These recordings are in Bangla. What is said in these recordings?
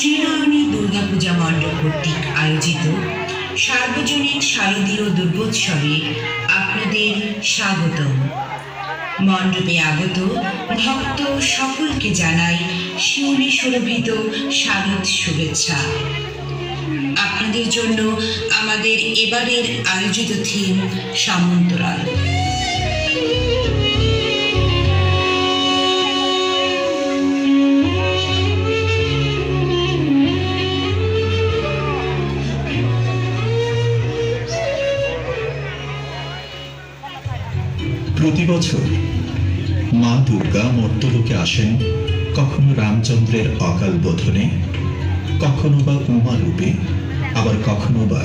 ত্রিনয়নী দুর্গাপূজা মণ্ডপ কর্তৃক আয়োজিত সার্বজনীন শারদীয় দুর্গোৎসবে আপনাদের স্বাগতম। মণ্ডপে আগত ভক্ত সকলকে জানাই শিউলি সুরভিত শারদ শুভেচ্ছা। আপনাদের জন্য আমাদের এবারের আয়োজিত থিম সামন্তরাল। প্রতি বছর মা দুর্গা মর্তলোকে আসেন কখনো রামচন্দ্রের অকাল বোধনে, কখনো বা উমা রূপে, আবার কখনো বা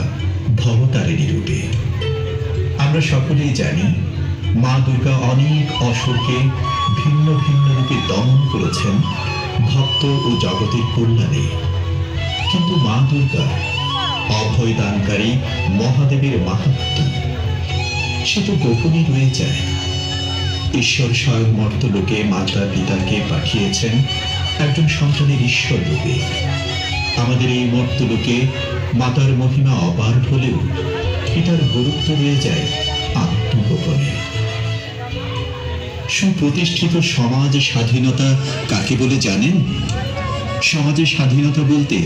ভবতারিণী রূপে। আমরা সকলেই জানি মা দুর্গা অনেক অসুরকে ভিন্ন ভিন্ন রূপে দমন করেছেন ভক্ত ও জগতের কল্যাণে। কিন্তু মা দুর্গা অভয় দানকারী মহাদেবের মাহাত্ম্য সে তো গোপনে রয়ে যায়। ঈশ্বর স্বয়ং মর্তলোকে মাতা পিতাকে পাঠিয়েছেন একজন সন্তানের ঈশ্বর রূপে। আমাদের এই মর্তলোকে মাতার মহিমা অপার হলেও পিতার গুরুত্ব রয়ে যায় আত্মগোপনে। সুপ্রতিষ্ঠিত সমাজ স্বাধীনতা কাকে বলে জানেন? সমাজের স্বাধীনতা বলতে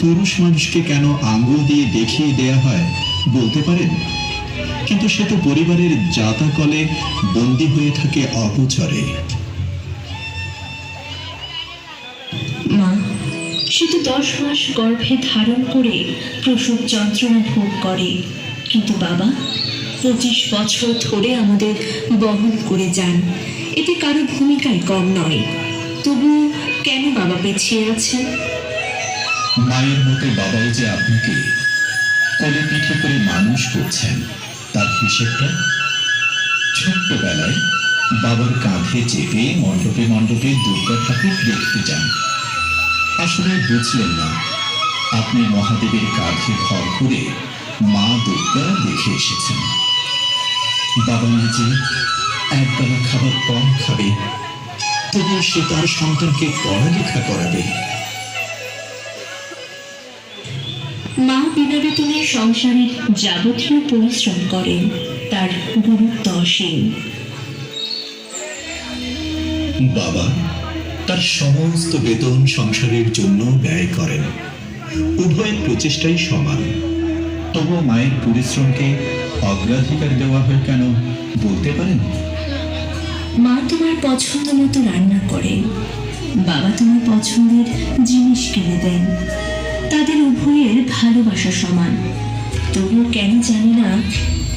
পুরুষ মানুষকে কেন আঙ্গুল দিয়ে দেখিয়ে দেয়া হয় বলতে পারেন? কিন্তু সে তো পরিবারের জাতাকলে বন্দী হয়ে থাকে অপচরে মা সে তো দশ মাস গর্ভে ধারণ করে প্রসব যন্ত্রণা ভোগ করে। কিন্তু বাবা পঁচিশ বছর ধরে আমাদের বহন করে যান। এতে কারও ভূমিকাই কম নয়। তবু কেন বাবা পিছিয়ে আছেন? মায়ের মতো বাবাও যে আপনাকে কোলে পিঠে করে মানুষ করছেন তার হিসেবটা ছোট্টবেলায় বাবার কাঁধে চেপে, মণ্ডপে মণ্ডপে দুর্গা ঠাকুর দেখতে যান। আসলে বুঝলেন না, আপনি মহাদেবের কাঁধে ভর করে মা দুর্গা দেখে এসেছেন। বাবা নিজে একবেলা খাবার কম খাবে তবু সে তার সন্তানকে পড়ালেখা করাবে। মা সংসারের যাবতীয় পরিশ্রম করেন তার গুরুত্ব অসীম। বাবা তার সমস্ত বেতন সংসারের জন্য ব্যয় করেন। উভয়ের প্রচেষ্টাই সমান। তবুও মায়ের পরিশ্রমকে অগ্রাধিকার দেওয়া হয় কেন বলতে পারেন? মা তোমার পছন্দ মতো রান্না করেন বাবা তোমার পছন্দের জিনিস কিনে দেন। তাদের উভয়ের ভালোবাসা সমান। তবুও কেন জানি না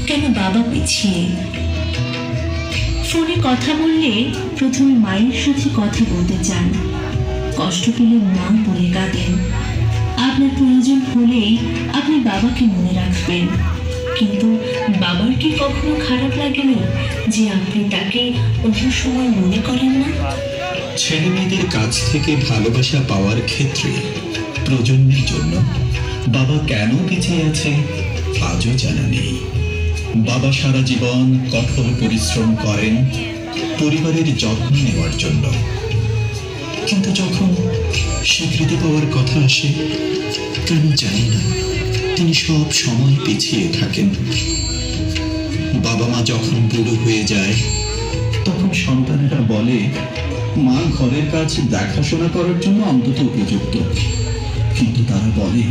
কেন বাবা পিছিয়ে। ফোনে কথা বললে প্রথমে মায়ের সাথে কথা বলতে চান। কষ্ট পেলে মা বলে কাঁদেন। আপনার প্রয়োজন হলেই আপনি বাবাকে মনে রাখবেন। কিন্তু বাবার কি কখনো খারাপ লাগেনি যে আপনি তাকে অন্য সময় মনে করেন না? ছেলে মেয়েদের কাছ থেকে ভালোবাসা পাওয়ার ক্ষেত্রে প্রজন্মের জন্য বাবা কেন পিছিয়ে আছে আজও জানা নেই। বাবা সারা জীবন কঠোর পরিশ্রম করেন পরিবারের যত্ন নেওয়ার জন্য। কিন্তু যখন স্বীকৃতি পাওয়ার কথা আসে কেন জানি না, তিনি সব সময় পিছিয়ে থাকেন। বাবা মা যখন বুড়ো হয়ে যায়, তখন সন্তানেরা বলে, মা ঘরের কাজ দেখাশোনা করার জন্য অন্তত উপযুক্ত। কিন্তু তারা বলে,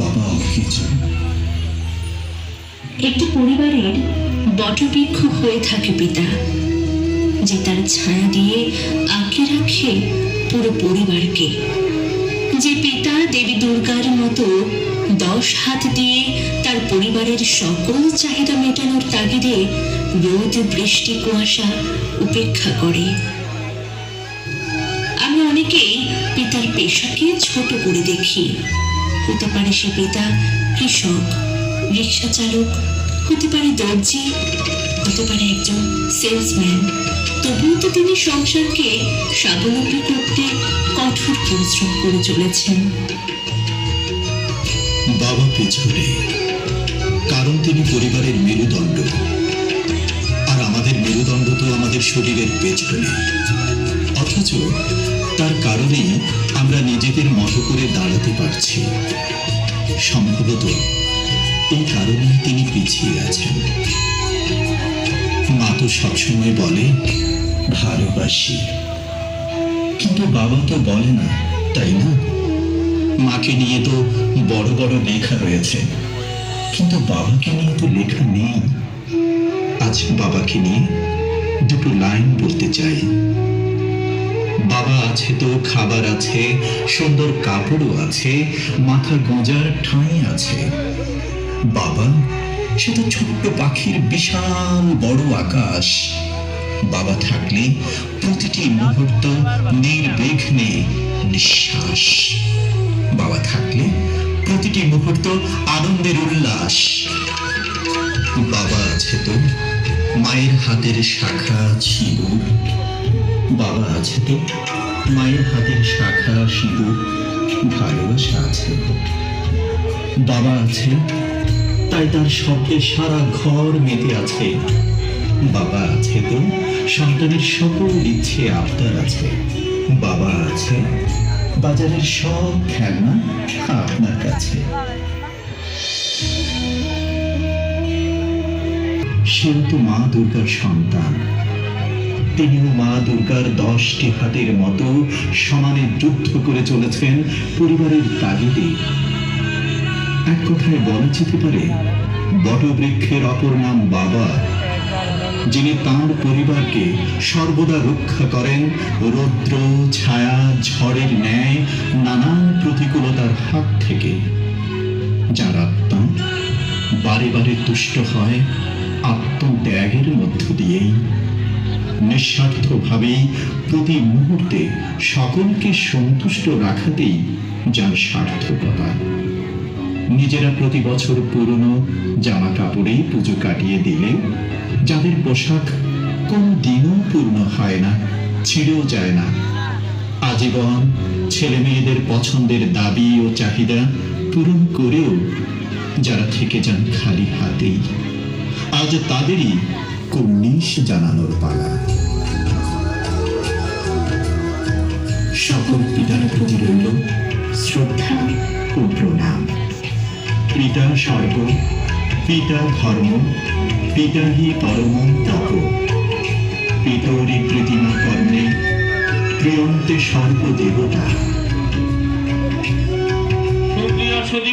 বাবা অকিছু একটি পরিবারের বটবৃক্ষ হয়ে থাকে পিতা, যে তার ছায়া দিয়ে আঁকে রাখে পুরো পরিবারকে। যে পিতা দেবী দুর্গার মতো দশ হাত দিয়ে তার পরিবারের সকল চাহিদা মেটানোর তাগিদে রোদ, বৃষ্টি, কুয়াশা উপেক্ষা করে। আমি অনেকেই পিতার পেশাকে ছোট করে দেখি। হতে পারে সে পিতা কৃষক, রিক্সা চালক, হতে পারে দর্জি, হতে পারে একজন সেলসম্যান। তবুও তো তিনি সংসারকে স্বাবলম্বী করতে কঠোর পরিশ্রম করে চলেছেন। বাবা পেছনে, কারণ তিনি পরিবারের মেরুদণ্ড। আর আমাদের মেরুদণ্ড তো আমাদের শরীরের পেছনে। অথচ তার কারণেই আমরা নিজেদের মতো করে দাঁড়াতে পারছি। সম্ভবত এই কারণে তিনি পিছিয়ে আছেন। মা তো সবসময় বলে, ভালোবাসি। কিন্তু বাবা তো বলে না, তাই না? মাকে নিয়ে তো বড় বড় লেখা রয়েছে। কিন্তু বাবাকে নিয়ে তো লেখা নেই। আজ বাবাকে নিয়ে দুটো লাইন বলতে চাই। বাবা আছে তো, খাবার আছে, সুন্দর কাপড়ও আছে, মাথা গোঁজার ঠাঁই আছে। বাবা, সে তো ছোট্ট পাখির বিশাল বড় আকাশ। বাবা থাকলে প্রতিটি মুহূর্ত নির্বিঘ্নে নিঃশ্বাস। বাবা থাকলে প্রতিটি মুহূর্ত আনন্দের উল্লাস। বাবা আছে তো, মায়ের হাতের শাখা সিঁদুর বাবা আছে তো মায়ের হাতের শাখা সিঁদুর ভালোবাসা আছে। বাবা আছে, তাই তার শব্দে সারা ঘর মেতে আছে। বাবা আছে তো, সন্তানের সকল ইচ্ছে আবদার আছে। বাবা আছে, বাজারের সব খেলনা আপনার কাছে। সেও তো মা দুর্গার সন্তান। তিনিও মা দুর্গার দশটি হাতের মতো সমানে যুদ্ধ করে চলেছেন পরিবারের তাগিদে। এক কথায় বলা যেতে পারে, বটবৃক্ষের অপর নাম বাবা, যিনি তাঁর পরিবারকে সর্বদা রক্ষা করেন রৌদ্র, ছায়া, ঝড়ের ন্যায়, নানান প্রতিকূলতার হাত থেকে। যার আত্মা বারে বারে তুষ্ট হয় আত্মত্যাগের মধ্য দিয়েই। নিঃস্বার্থভাবেই প্রতি মুহূর্তে সকলকে সন্তুষ্ট রাখাতেই যার সার্থকতা। নিজেরা প্রতি বছর পুরনো জামা কাপড়েই পুজো কাটিয়ে দিলে যাদের পোশাক কোনো দিনও পূর্ণ হয় না, ছিঁড়েও যায় না। আজীবন ছেলে মেয়েদের পছন্দের দাবি ও চাহিদা পূরণ করেও যারা থেকে যান খালি হাতেই। আজ তাদেরই কুর্নিশ জানানোর পালা। সকল পিতার প্রতি রইল শ্রদ্ধা ও প্রণাম। পিতা স্বর্গ পিতা ধর্ম হি পরম তপ। পিতরি প্রীতিমা কর্ণে প্রিয়ন্তে সর্বদেবতা। সুপ্রিয় সুধী